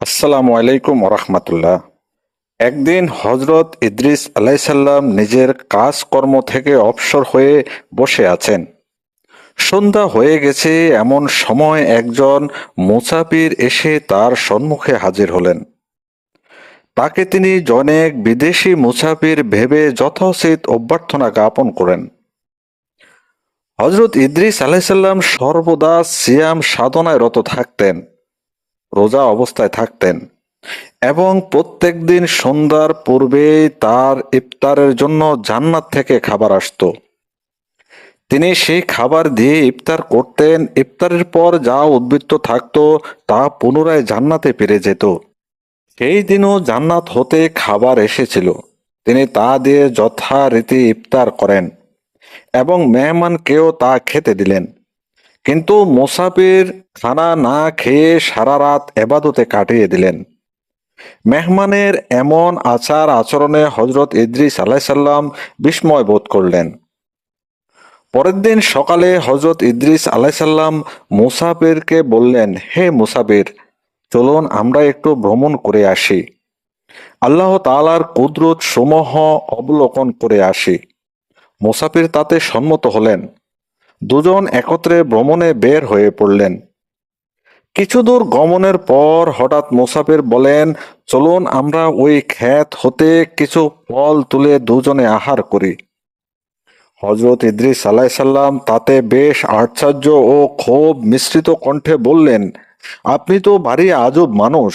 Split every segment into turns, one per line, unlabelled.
আসসালামু আলাইকুম ওরহমতুল্লাহ একদিন হজরত ইদ্রিস আলাইসাল্লাম নিজের কাজকর্ম থেকে অবসর হয়ে বসে আছেন। সন্ধ্যা হয়ে গেছে, এমন সময় একজন মুসাফির এসে তার সম্মুখে হাজির হলেন। তাকে তিনি জনেক বিদেশি মুসাফির ভেবে যথোচিত অভ্যর্থনা জ্ঞাপন করেন। হজরত ইদ্রিস আলাইসাল্লাম সর্বদা সিয়াম সাধনায় রত থাকতেন। রোজা অবস্থায় থাকতেন। এবং প্রত্যেক দিন সন্ধ্যার পূর্বেই তার ইফতারের জন্য জান্নাত থেকে খাবার আসতো। তিনি সেই খাবার দিয়ে ইফতার করতেন, ইফতারের পর যা উদ্বৃত্ত থাকতো তা পুনরায় জান্নাতে পেরে যেত। সেই দিনও জান্নাত হতে খাবার এসেছিল। তিনি তা দিয়ে যথারীতি ইফতার করেন এবং মেহমানকেও তা খেতে দিলেন। কিন্তু মোসাফির খানা না খেয়ে সারা রাত এবাদতে কাটিয়ে দিলেন। মেহমানের এমন আচার আচরণে হজরত ইদ্রিস আলাইসাল্লাম বিস্ময় বোধ করলেন। পরের দিন সকালে হজরত ইদ্রিস আলাইসাল্লাম মুসাফিরকে বললেন, হে মুসাফির, চলুন আমরা একটু ভ্রমণ করে আসি। আল্লাহ তাআলার কুদরত সমূহ অবলোকন করে আসি। মুসাফির তাতে সম্মত হলেন। দুজন একত্রে ভ্রমণে বের হয়ে পড়লেন। কিছু দূর গমনের পর হঠাৎ মুসাফির বলেন, চলুন, আমরা ওই ক্ষেত হতে কিছু ফল তুলে দুজনে আহার করি। হজরত ইদ্রিস সাল্লাম তাতে বেশ আশ্চর্য ও ক্ষোভ মিশ্রিত কণ্ঠে বললেন, আপনি তো ভারী আজব মানুষ।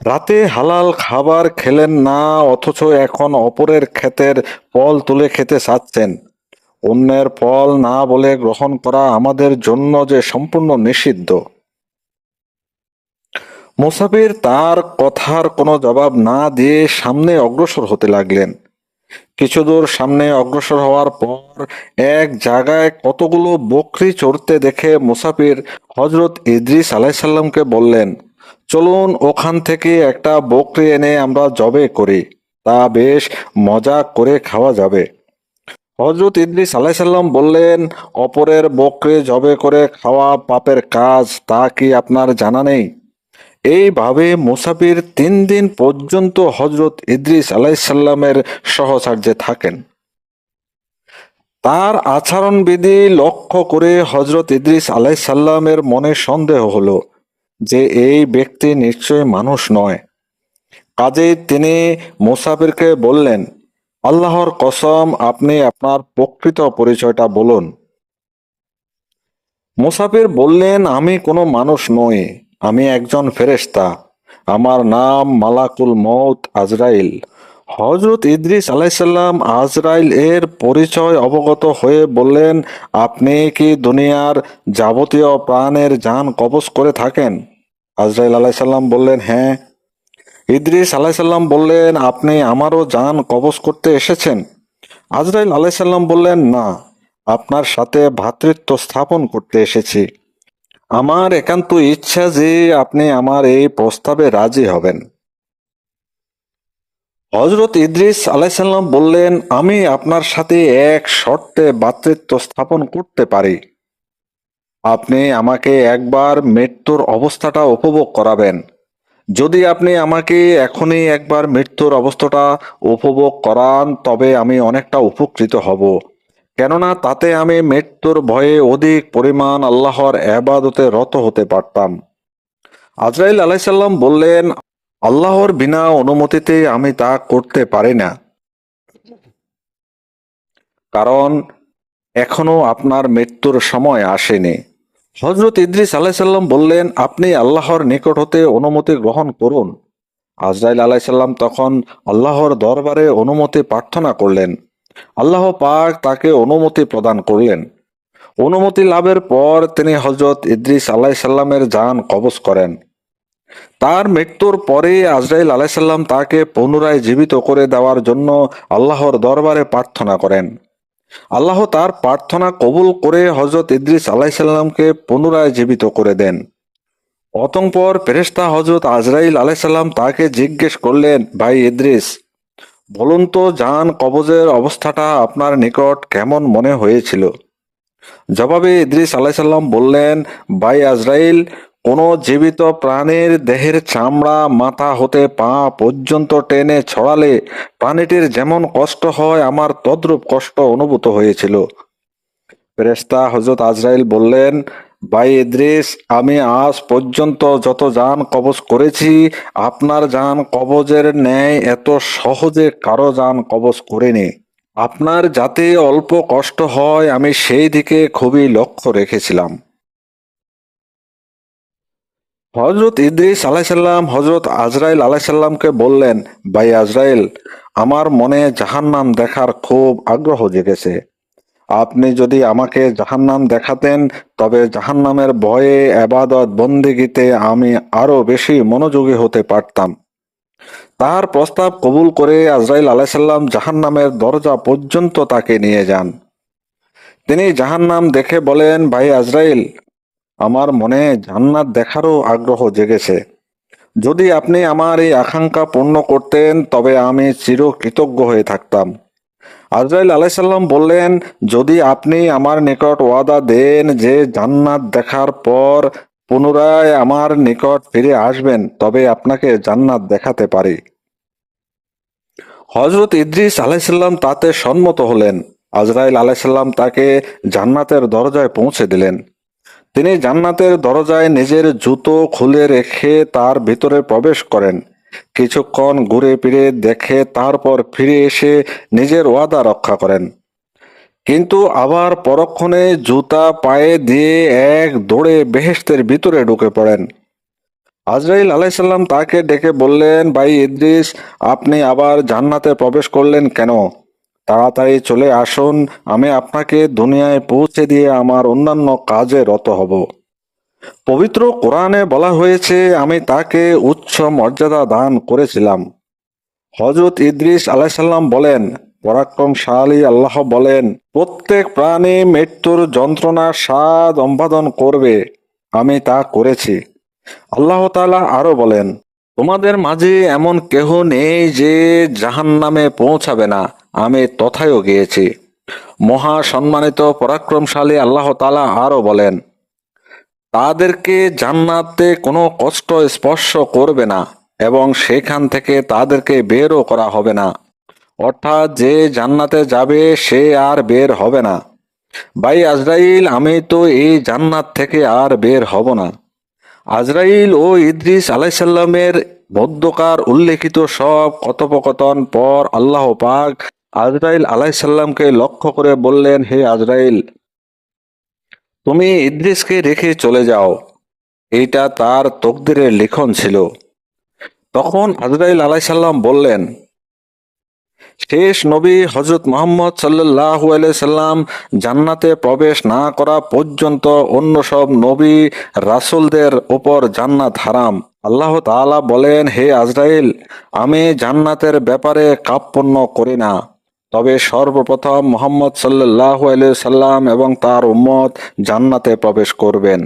রাতে হালাল খাবার খেলেন না, অথচ এখন অপরের ক্ষেতের ফল তুলে খেতে চাচ্ছেন। অন্যের ফল না বলে গ্রহণ করা আমাদের জন্য যে সম্পূর্ণ নিষিদ্ধ। মুসাফির তার কথার কোনো জবাব না দিয়ে সামনে অগ্রসর হতে লাগলেন। কিছু দূর সামনে অগ্রসর হওয়ার পর এক জায়গায় কতগুলো বকরি চড়তে দেখে মুসাফির হজরত ইদ্রিস আলাইসাল্লামকে বললেন, চলুন ওখান থেকে একটা বকরি এনে আমরা জবে করি। তা বেশ মজা করে খাওয়া যাবে। হজরত ইদ্রিস আলাইসাল্লাম বললেন, অপরের বকরে জবে করে খাওয়া পাপের কাজ, তা কি আপনার জানা নেই? এইভাবে মুসাফির তিন দিন পর্যন্ত হজরত ইদ্রিস আলাইসাল্লামের সহচার্যে থাকেন। তার আচরণবিধি লক্ষ্য করে হজরত ইদ্রিস আলাইসাল্লামের মনে সন্দেহ হলো যে এই ব্যক্তি নিশ্চয় মানুষ নয়। কাজেই তিনি মুসাফিরকে বললেন আল্লাহর কসম, আপনি আপনার প্রকৃত পরিচয়টা বলুন। মুসাফির বললেন, আমি কোনো মানুষ নই, আমি একজন ফেরেশতা। আমার নাম মালাকুল মৌত আজরাইল। হজরত ইদ্রিস আলাইসাল্লাম আজরাইল এর পরিচয় অবগত হয়ে বললেন, আপনি কি দুনিয়ার যাবতীয় প্রাণের যান কবজ করে থাকেন? আজরাইল আলাইসাল্লাম বললেন হ্যাঁ ইদ্রিস আলাইসাল্লাম বললেন, আপনি আমারও যান কবজ করতে এসেছেন? আজরাইল আলাইসাল্লাম বললেন, না, আপনার সাথে ভ্রাতৃত্ব স্থাপন করতে এসেছি। আমার একান্ত ইচ্ছা যে আপনি আমার এই প্রস্তাবে রাজি হবেন। হজরত ইদ্রিস আলাইসাল্লাম বললেন, আমি আপনার সাথে এক শর্তে ভ্রাতৃত্ব স্থাপন করতে পারি। আপনি আমাকে একবার মৃত্যুর অবস্থাটা উপভোগ করাবেন। যদি আপনি আমাকে এখনই একবার মৃত্যুর অবস্থাটা উপভোগ করান, তবে আমি অনেকটা উপকৃত হব। কেননা তাতে আমি মৃত্যুর ভয়ে অধিক পরিমাণ আল্লাহর এবাদতে রত হতে পারতাম। আজরাইল আলাইসাল্লাম বললেন, আল্লাহর বিনা অনুমতিতে আমি তা করতে পারি না। কারণ এখনও আপনার মৃত্যুর সময় আসেনি। হজরত ইদ্রিস আলাইসাল্লাম বললেন, আপনি আল্লাহর নিকট হতে অনুমতি গ্রহণ করুন। আজরাইল আলাইসাল্লাম তখন আল্লাহর দরবারে অনুমতি প্রার্থনা করলেন। আল্লাহ পাক তাকে অনুমতি প্রদান করলেন। অনুমতি লাভের পর তিনি হজরত ইদ্রিস আলাইসাল্লামের যান কবজ করেন। তার মৃত্যুর পরে আজরাইল আলাইসাল্লাম তাকে পুনরায় জীবিত করে দেওয়ার জন্য আল্লাহর দরবারে প্রার্থনা করেন। আল্লাহ তার প্রার্থনা কবুল করে হজরত ইদ্রিস আলাইসাল্লামকে পুনরায় জীবিত করে দেন। অতঃপর ফেরেশতা হজরত আজরাইল আলাইসাল্লাম তাকে জিজ্ঞেস করলেন, ভাই ইদ্রিস, বলুন তো জান কবজের অবস্থাটা আপনার নিকট কেমন মনে হয়েছিল? জবাবে ইদ্রিস আলাইসাল্লাম বললেন, ভাই আজরাইল কোনো জীবিত প্রাণীর দেহের চামড়া মাথা হতে পা পর্যন্ত টেনে ছড়ালে প্রাণীটির যেমন কষ্ট হয়, আমার তদ্রূপ কষ্ট অনুভূত হয়েছিল। ফেরেশতা হজরত আজরাইল বললেন, ভাই ইদ্রিস, আমি আজ পর্যন্ত যত যান কবজ করেছি, আপনার যান কবজের ন্যায় এত সহজে কারও যান কবজ করিনি। আপনার যাতে অল্প কষ্ট হয়, আমি সেই দিকে খুবই লক্ষ্য রেখেছিলাম। হজরত ইদ্রিস আলাইসাল্লাম হজরত আজরাইল আলাইসাল্লামকে বললেন, ভাই আজরাইল, আমার মনে জাহান্নাম দেখার খুব আগ্রহ জেগেছে। আপনি যদি আমাকে জাহান্নাম দেখাতেন, তবে জাহান্নামের ভয়ে আবাদত বন্দিগিতে আমি আরও বেশি মনোযোগী হতে পারতাম। তার প্রস্তাব কবুল করে আজরাইল আলাইসাল্লাম জাহান্নামের দরজা পর্যন্ত তাকে নিয়ে যান। তিনি জাহান্নাম দেখে বলেন, ভাই আজরাইল আমার মনে জান্নাত দেখারও আগ্রহ জেগেছে। যদি আপনি আমার এই আকাঙ্ক্ষা পূর্ণ করতেন, তবে আমি চির কৃতজ্ঞ হয়ে থাকতাম। আজরাইল আলাইসাল্লাম বললেন, যদি আপনি আমার নিকট ওয়াদা দেন যে জান্নাত দেখার পর পুনরায় আমার নিকট ফিরে আসবেন, তবে আপনাকে জান্নাত দেখাতে পারি। হজরত ইদ্রিস আলাইসাল্লাম তাতে সম্মত হলেন। আজরাইল আলাইসাল্লাম তাকে জান্নাতের দরজায় পৌঁছে দিলেন। তিনি জান্নাতের দরজায় নিজের জুতো খুলে রেখে তার ভিতরে প্রবেশ করেন। কিছুক্ষণ ঘুরে ফিরে দেখে তারপর ফিরে এসে নিজের ওয়াদা রক্ষা করেন। কিন্তু আবার পরক্ষণে জুতা পায়ে দিয়ে এক দৌড়ে বেহেশতের ভিতরে ঢুকে পড়েন। আজরাইল আলাইসাল্লাম তাকে ডেকে বললেন, ভাই ইদ্রিস, আপনি আবার জান্নাতে প্রবেশ করলেন কেন? তাড়াতাড়ি চলে আসুন, আমি আপনাকে দুনিয়ায় পৌঁছে দিয়ে আমার অন্যান্য কাজে রত হব। পবিত্র কোরআনে বলা হয়েছে, আমি তাকে উচ্চ মর্যাদা দান করেছিলাম। হজরত ইদ্রিস আলাইসাল্লাম বলেন পরাক্রম পরাক্রমশালী আল্লাহ বলেন, প্রত্যেক প্রাণী মৃত্যুর যন্ত্রণার স্বাদ সম্পাদন করবে, আমি তা করেছি। আল্লাহ তাআলা আরও বলেন তোমাদের মাঝে এমন কেহ নেই যে জাহান নামে পৌঁছাবে না। আমি তথায়ও গিয়েছি। মহা সম্মানিত, পরাক্রমশালী আল্লাহ তালা আরও বলেন, তাদেরকে জান্নাতে কোনো কষ্ট স্পর্শ করবে না এবং সেখান থেকে তাদেরকে বেরও করা হবে না। অর্থাৎ যে জান্নাতে যাবে, সে আর বের হবে না। ভাই আজরাইল, আমি তো এই জান্নাত থেকে আর বের হব না। আজরাইল ও ইদ্রিস আলাইসাল্লামের মধ্যকার উল্লেখিত সব কথোপকথন পর আল্লাহ পাক আজরাইল আলাইসাল্লামকে লক্ষ্য করে বললেন, হে আজরাইল, তুমি ইদ্রিসকে রেখে চলে যাও। এটা তার তকদিরের লিখন ছিল। তখন আজরাইল আলাইসাল্লাম বললেন শেষ নবী হজরত মোহাম্মদ সাল্লাহ সাল্লাম জান্নাতে প্রবেশ না করা পর্যন্ত অন্য সব নবী রাসূলদের ওপর জান্নাত হারাম। আল্লাহ তাআলা বলেন, হে আজরাইল, আমি জান্নাতের ব্যাপারে কাপ্পন্য করি না। তবে সর্বপ্রথম মোহাম্মদ সাল্লাহ সাল্লাম এবং তার উম্মত জান্নাতে প্রবেশ করবেন।